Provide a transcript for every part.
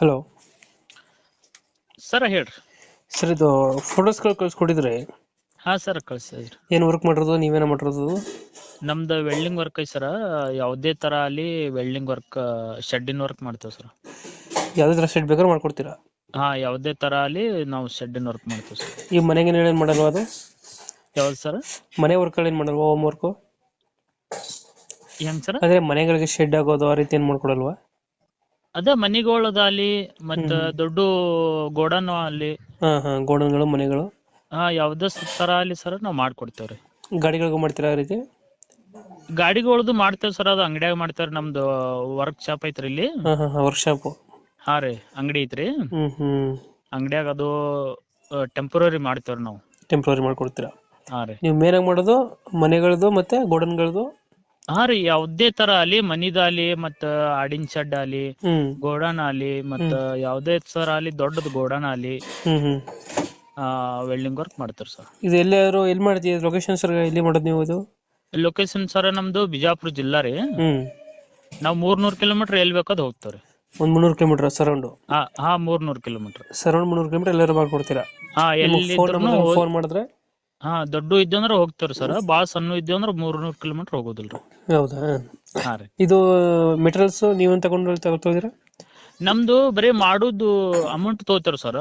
Hello sir ಹೇಳ್ರಿ. Sir ಇದು ಫೋಟೋಸ್ಗಳು ಕಳ್ಸ್ಕೊಟ್ಟಿದ್ರೆ ಹಾ ಸರ್ ಕಳ್ಸಿದ್ರಿ ಏನು ವರ್ಕ್ ಮಾಡಿರೋದು? ನೀವೇನ ಮಾಡಿರೋದು? ನಮ್ದು ವೆಲ್ಡಿಂಗ್ ವರ್ಕ್ ಐತಿ ಸರ್ ಯಾವುದೇ ತರ ಅಲ್ಲಿ ವೆಲ್ಡಿಂಗ್ ವರ್ಕ್ ಶೆಡ್ಡಿನ ವರ್ಕ್ ಮಾಡ್ತೇವೆ ಸರ್ ಯಾವುದೇ ಥರ ಶೆಡ್ ಬೇಕಾದ್ರೆ ಮಾಡ್ಕೊಡ್ತೀರಾ? ಹಾ ಯಾವುದೇ ತರ ಅಲ್ಲಿ ನಾವು ಶೆಡ್ಡಿನ ವರ್ಕ್ ಮಾಡ್ತೇವೆ ಸರ್ ಈ ಮನೆಗೆ ಏನು ಮಾಡಲ್ವಾ ಅದು? ಯಾವ್ದು ಸರ್ ಮನೆ ವರ್ಕ್ಗಳು ಏನು ಮಾಡಲ್ವಾ ಹೋಮ್ ವರ್ಕು ಹೆಂಗ್ ಸರ್ ಅಂದ್ರೆ ಮನೆಗಳಿಗೆ ಶೆಡ್ ಆಗೋದು ಆ ರೀತಿ ಏನು ಮಾಡ್ಕೊಡಲ್ವಾ? ಅದೇ ಅಲ್ಲಿ ಮತ್ತ ದೊಡ್ಡ ಗೋಡನ್ ಅಲ್ಲಿ ಹಾಂ ಹಾಂ ಗೋಡನ್ಗಳು ಮನೆಗಳು. ಹಾ ಯಾವ್ದ ತರ ಅಲ್ಲಿ ಸರ್ ನಾವ್ ಮಾಡ್ಕೊಡ್ತೇವ್ರಿ. ಗಾಡಿಗಳಿಗೂ ಮಾಡ್ತೀರಾ ಆ ರೀತಿ? ಗಾಡಿಗಳದು ಮಾಡ್ತೇವ್ ಸರ್ ಅದು ಅಂಗಡ್ಯಾಗ ಮಾಡ್ತೇವ್ರಿ ನಮ್ದು ವರ್ಕ್ ಶಾಪ್ ಐತ್ರಿ ಇಲ್ಲಿ. ವರ್ಕ್ ಶಾಪ್ ಹಾಂ ವರ್ಕ್ಶಾಪು ಹಾ ರೀ ಅಂಗಡಿ ಐತ್ರಿ. ಅಂಗಡಿಯಾಗ ಅದು ಟೆಂಪರರಿ ಮಾಡ್ತೇವ್ರಿ ನಾವು. ಟೆಂಪ್ರರಿ ಮಾಡ್ಕೊಡ್ತೀರಾ? ಹಾ ರೀ. ನೀವು ಮೇನಾಗಿ ಮಾಡೋದು ಮನೆಗಳದು ಮತ್ತೆ ಗೋಡನ್ಗಳದು? ಹಾ ರೀ ಯಾವ್ದೇ ತರ ಅಲ್ಲಿ ಮನಿದಾಲಿ ಮತ್ತ ಆಡಿನ ಶೆಡ್ ಆಲಿ ಗೋಡಾನ್ ಆಲಿ ಮತ್ತ ಯಾವ್ದೇ ತರ ಆಲಿ ದೊಡ್ಡದ್ ಗೋಡನ್ ಆಲಿ ವೆಲ್ಡಿಂಗ್ ವರ್ಕ್ ಮಾಡ್ತಾರ ಸರ್. ಇದು ಎಲ್ಲಾದ್ರು ಎಲ್ಲಿ ಮಾಡ್ತೀವಿ ಲೊಕೇಶನ್ ಸರ್ ಎಲ್ಲಿ ಮಾಡೋದು ನೀವು ಇದು? ಲೊಕೇಶನ್ ಸರ್ ನಮ್ದು ಬಿಜಾಪುರ ಜಿಲ್ಲಾ ರೀ. ನಾವು ಮೂರ್ನೂರ್ ಕಿಲೋಮೀಟರ್ ಎಲ್ಲಿ ಬೇಕಾದ್ ಹೋಗ್ತೇವ್ರಿ. ಒಂದ್ ಮುನ್ನೂರು ಕಿಲೋಮೀಟರ್ ಸರೌಂಡ್ ಹಾ ಹಾ ಮೂರ್ನೂರ್ ಕಿಲೋಮೀಟರ್ ಸರೌಂಡ್ ಮುನ್ನೂರು ಕಿಲೋಮೀಟರ್ ಎಲ್ಲರೂ ಮಾಡ್ಕೊಡ್ತೀರಾ? ಹಾ ಎಲ್ಲಿ ಫೋನ್ ಮಾಡಿದ್ರೆ? ಹಾ ದೊಡ್ಡ ಇದ್ದಂದ್ರ ಹೋಗ್ತೇವ್ರಿ ಸರ್. ಬಾಳ ಸಣ್ಣ ಇದ್ದು ಅಂದ್ರ ಮೂರ್ನೂರ್ ಕಿಲೋಮೀಟರ್ ಹೋಗೋದಿಲ್ರಿ. ಹೌದಾ? ಹಾ ರೀ. ಇದು ಮೆಟೀರಿಯಲ್ಸ್ ನೀವು ತಗೊಂಡು ತಗೊಳ್ತಿದ್ದೀರಾ ನಮ್ದು ಬರೀ ಮಾಡುದು ಅಮೌಂಟ್ ತಗೋತಾರ ಸರ್.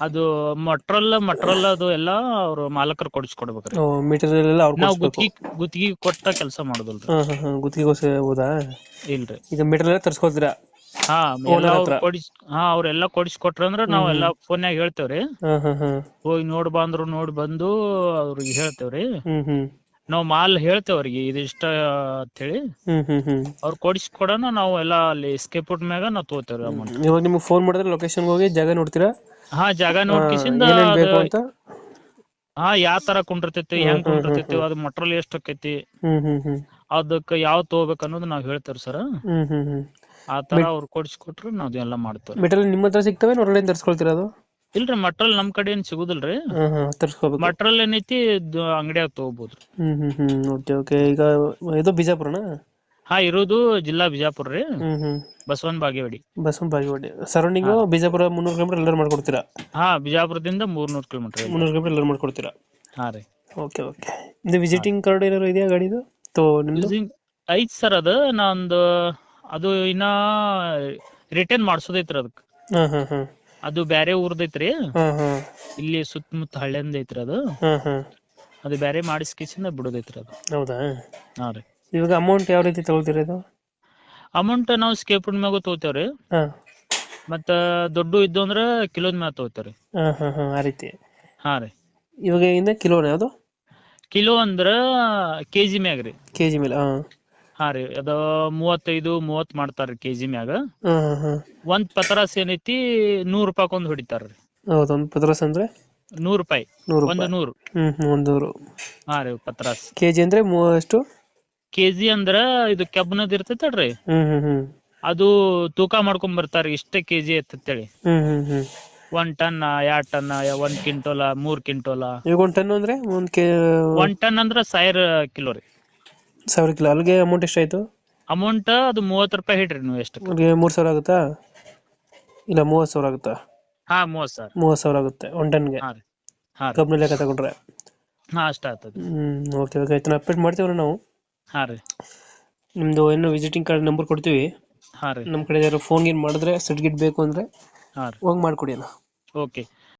ಅದು ಮಟ್ರಲ್ ಮಟ್ರಲ್ ಅದು ಎಲ್ಲಾ ಅವ್ರ ಮಾಲಕರು ಕೊಡಿಸ್ಕೊಡ್ಬೇಕ್ರಿ. ಮೆಟೀರಿಯಲ್ ಎಲ್ಲ ಅವ್ರು ನಾವ್ ಗುತ್ತಿಗೆ ಗುತ್ತಿಗೆ ಕೊಟ್ಟ ಕೆಲಸ ಮಾಡೋದಿಲ್ರಿ. ಹಾಂ ಹಾಂ ಹಾಂ ಗುತ್ತಿಗೆಗೋಸ್ಕರ ಹೌದಾ? ಇಲ್ರಿ. ಈಗ ಮೆಟೀರಿಯಲ್ ತರಿಸ್ಕೊತೀರಾ ಹಾ ಹತ್ರ. ಕೊಡಿಸ್ ಹಾ ಅವ್ರೆಲ್ಲಾ ಕೊಡಿಸ್ಕೊಟ್ರ ಅಂದ್ರ ನಾವ್ ಎಲ್ಲಾ ಫೋನ್ಯಾಗ ಹೇಳ್ತೇವ್ರಿ. ಹಾಂ ಹಾಂ ಹಾಂ. ಹೋಗಿ ನೋಡ್ ಬಂದ್ರು ನೋಡ್ ಬಂದು ಅವ್ರಿಗೆ ಹೇಳ್ತೇವ್ರಿ. ನಾವ್ ಮಾಲ್ ಹೇಳ್ತೇವ್ ಅವ್ರಿಗೆ ಇದಿಷ್ಟ ಅಂತ ಹೇಳಿ ಅವ್ರ ಹ್ಞೂ ಹ್ಞೂ ಅವ್ರು ಕೊಡಿಸ್ಕೊಡೋಣ ನಾವು ಎಲ್ಲಾ ಅಲ್ಲಿ ಸ್ಕೇಪುಟ್ ಮ್ಯಾಗ ನಾವ್ ತಗೋತೇವ್ರಿ ಅಮೌಂಟ್. ಇವಾಗ ನಿಮ್ಗೆ ಫೋನ್ ಮಾಡಿದ್ರೆ ಲೊಕೇಶನ್ಗೆ ಹೋಗಿ ಜಾಗ ನೋಡ್ತೀರಾ? ಹಾ ಜಾಗ ನೋಡ್ಕಿಸಿಂದ ಏನೇನು ಬೇಕು ಅಂತ? ಹಾ ಯಾವ ತರ ಕುಂಡಿರ್ತೈತಿ ಹೆಂಗ್ ಕುಂಡಿರ್ತೈತಿ ಅದ್ ಮಟ್ರಲ್ ಎಷ್ಟ್ ಆಕೈತಿ ಅದಕ್ಕ ಯಾವ್ ತಗೋಬೇಕು ಅನ್ನೋದು ನಾವ್ ಹೇಳ್ತೇವ್ರಿ ಸರ್. ಹ್ಮ್ ಹ್ಞೂ ಹ್ಞೂ ಆ ತರ ಅವ್ರು ಕೊಡಿಸ್ಕೊಟ್ರು ನಾವ್ ಎಲ್ಲ ಮಾಡ್ತೇವೆ. ಮೆಟೀರಿಯಲ್ ನಿಮ್ಮ ಹತ್ರ ಸಿಗ್ತವೆ ಹೊರಗಡೆ ತರಿಸ್ಕೊಳ್ತೀರಾ ಅದು? ಇಲ್ರಿ ಮಟ್ರಲ್ ನಮ್ ಕಡೆ ಏನ್ ಸಿಗುದಿಲ್ರಿ. ತರಿಸ್ಕೋಬೇಕು. ಮಟ್ರಲ್ ಏನೈತಿ ಅಂಗಡಿಯಾಗ ತಗೋಬಹುದು ಹ್ಮ್ ಹ್ಮ್ ಹ್ಮ್ ಓಕೆ ಓಕೆ ಈಗ ಇದು ಬಿಜಾಪುರನ? ಹಾ ಇರೋದು ಜಿಲ್ಲಾ ಬಿಜಾಪುರ ರೀ. ಹ್ಮ್ ಹ್ಮ್. ಬಸವನ್ ಬಾಗೇವಾಡಿ. ಬಸವನ ಬಾಗೇವಾಡಿ. ಸರೌಂಡಿಂಗ್ ಬಿಜಾಪುರ ಮುನ್ನೂರು ಕಿಲೋಮೀಟರ್ ಎಲ್ಲರೂ ಮಾಡ್ಕೊಡ್ತೀರಾ? ಹಾ ಬಿಜಾಪುರದಿಂದ ಮೂರ್ನೂರು ಕಿಲೋಮೀಟರ್ ಮುನ್ನೂರು ಕಿಲೋಮೀಟರ್ ಎಲ್ಲರೂ ಮಾಡ್ಕೊಡ್ತೀರಾ? ಹಾ ರೀ. ಓಕೆ ಓಕೆ ಇದು ವಿಸಿಟಿಂಗ್ ಕಾರ್ಡ್ ಏನಾದ್ರು ಇದೆಯಾ ಗಾಡಿದು? ತೋ ನಿಮ್ದು? ಐತ್ ಸರ್ ಅದ ನಂದು ಅದು ಇನ್ನ ರಿಟರ್ನ್ ಮಾಡ್ಸೋದೈತ್ರಿ ಅದಕ್. ಅದು ಬ್ಯಾರೆ ಊರ್ದೈತ್ರಿ. ಇಲ್ಲಿ ಸುತ್ತಮುತ್ತ ಹಳ್ಳಿಯಿಂದ ಐತ್ರಿ ಅದು ಅದು ಬ್ಯಾರೆ ಮಾಡಿಸ್ಕಿಸಿಂದ ಬಿಡೋದೈತ್ರಿ ಅದು. ಹೌದಾ? ಹಾ ರೀ. ಇವಾಗ ಅಮೌಂಟ್ ಯಾವ ರೀತಿ ತಗೊಳ್ತೀರಿ ಇದು? ಅಮೌಂಟ್ ನಾವು ಸ್ಕೇಪ್ ಮ್ಯಾಗ ತಗೋತೇವ್ರಿ. ಮತ್ತ ದೊಡ್ಡ ಇದ್ದು ಅಂದ್ರ ಕಿಲೋದ್ ಮ್ಯಾಗ ತಗೋತೇವ್ರಿ. ಆ ರೀತಿ. ಹಾ ರೀ. ಇವಾಗ ಇಂದ ಕಿಲೋ ಯಾವ್ದು? ಕಿಲೋ ಅಂದ್ರ ಕೆಜಿ ಮ್ಯಾಗ ರೀ ಕೆ ಜಿ ಮೇಲೆ ಹಾಂ. ಹಾ ರೀ ಅದ ಮೂವತ್ತೈದು ಮೂವತ್ತ್ ಮಾಡ್ತಾರ್ರಿ ಕೆಜಿ ಮ್ಯಾಗ. ಹಾಂ ಹಾಂ. ಹಾಂ ಒಂದ್ ಪತ್ರಾಸ್ ಏನೈತಿ ನೂರ್ ಹೊಡಿತಾರ್ರಿ ಹೌದು ಒಂದು ಪತ್ರಸ್ ಅಂದರೆ? ನೂರ್ ರೂಪಾಯಿ ನೂರು ಒಂದು ರೂಪಾಯಿ ನೂರು. ಹ್ಞೂ ಹ್ಞೂ ಒಂದು ನೂರು. ಹಾ ರೀ ಪತ್ರಾಸ್. ಕೆ ಜಿ ಅಂದರೆ ಕೆಜಿ ಅಂದ್ರ ಇದು ಕೆಬ್ಬನದ್ ಇರ್ತೈತಲ್ರಿ ಹ್ಞೂ ಹ್ಞೂ ಹ್ಞೂ ಅದು ತೂಕ ಮಾಡ್ಕೊಂಡ್ ಬರ್ತಾರ ಇಷ್ಟೇ ಕೆಜಿ ಹ್ಞೂ ಹ್ಞೂ ಹ್ಞೂ ಒಂದ್ ಟನ್ ಎರಡ್ ಟನ್ ಒಂದ್ ಕ್ವಿಂಟೋಲ ಮೂರ್ ಕ್ವಿಂಟೋಲ. ಈಗ ಒಂದು ಟನ್ ಅಂದರೆ ಒಂದು ಕೆ ಒಂದ್ ಟನ್ ಅಂದ್ರ ಸಾವಿರ ಕಿಲೋ ರೀ. ಸಾವಿರ ಕಿಲೋ. ಅಲ್ಲಿಗೆ ಅಮೌಂಟ್ ಎಷ್ಟಾಯ್ತು? ಅಮೌಂಟ್ ಅದು ಮೂವತ್ತು ರೂಪಾಯಿ ಹಿಡ್ರಿ ನೀವು ಎಷ್ಟು. ಅಲ್ಲಿಗೆ ಮೂರು ಸಾವಿರ ಆಗುತ್ತಾ? ಇಲ್ಲ ಮೂವತ್ತು ಸಾವಿರ ಆಗುತ್ತಾ? ಹಾ ಮೂವತ್ತು ಸಾವಿರ. ಮೂವತ್ತು ಸಾವಿರ ಆಗುತ್ತೆ ಒನ್ ಟನ್ಗೆ ಹಾ ರೀ ಹಾ ರೀ. ಲೆಕ್ಕ ತಗೊಂಡ್ರೆ. ಹಾ ಅಷ್ಟ ಆಗ್ತದೆ. ಹ್ಞೂ ಓಕೆ ಓಕೆ ಆಯ್ತು. ಅಪ್ಡೇಟ್ ಮಾಡ್ತೀವಿ ನಾವು. ಹಾ ರೀ. ನಿಮ್ಮದು ಏನು ವಿಸಿಟಿಂಗ್ ಕಾರ್ಡ್ ನಂಬರ್ ಕೊಡ್ತೀವಿ. ಹಾ ರೀ. ನಮ್ಮ ಕಡೆ ಯಾರು ಫೋನ್ ಗೀನ್ ಮಾಡಿದ್ರೆ ಸರ್ಟಿಫಿಕೇಟ್ ಬೇಕು ಅಂದರೆ ಹಾ ರೀ. ಹೋಗಿ ಮಾಡಿಕೊಡಿ ಅಣ್ಣ. ಓಕೆ